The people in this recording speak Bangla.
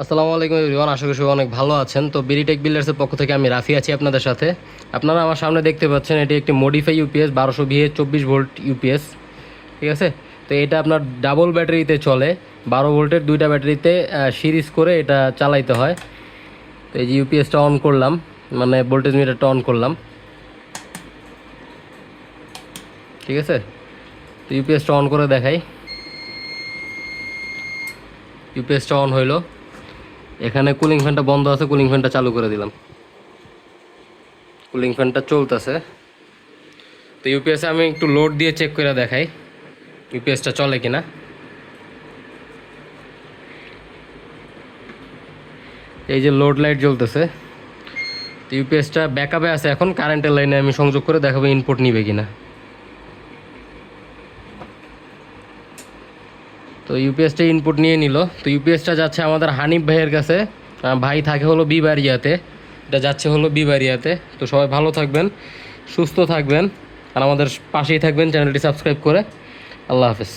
আসসালামু আলাইকুম এভরিওয়ান, আশা করি অনেক ভালো আছেন। তো বিরিটেক বিল্ডার্সের পক্ষ থেকে আমি রাফি আছি আপনাদের সাথে। আপনারা আমার সামনে দেখতে পাচ্ছেন, এটি একটি মডিফাই ইউপিএস বারোশো বিয়ে চব্বিশ ভোল্ট ইউপিএস ঠিক আছে? তো এটা আপনার ডাবল ব্যাটারিতে চলে। বারো ভোল্টের দুইটা ব্যাটারিতে সিরিজ করে এটা চালাইতে হয়। তো এই যে ইউপিএসটা অন করলাম মানে ভোল্টেজ মিটারটা অন করলাম। ঠিক আছে? তো ইউপিএসটা অন করে দেখাই। ইউপিএসটা অন হইল। এখানে কুলিং ফ্যানটা বন্ধ আছে কুলিং ফ্যানটা চালু করে দিলাম। কুলিং ফ্যানটা চলতেছে। তো ইউপিএস আমি একটু লোড দিয়ে চেক করে দেখাই ইউপিএসটা চলে কিনা। এই যে লোড লাইট জ্বলতেছে। তো ইউপিএসটা ব্যাকআপে আছে এখন কারেন্টের লাইনে আমি সংযোগ করে দেখাবো ইনপুট নিবে কিনা। তো ইউপিএসটা ইনপুট নিয়ে নিল। তো ইউপিএসটা যাচ্ছে আমাদের হানিফ ভাইয়ের কাছে। ভাই থাকে হলো বিবারিয়াতে এটা যাচ্ছে হলো বিবারিয়াতে তো সবাই ভালো থাকবেন, সুস্থ থাকবেন, আর আমাদের পাশেই থাকবেন, চ্যানেলটি সাবস্ক্রাইব করে। আল্লাহ হাফেজ।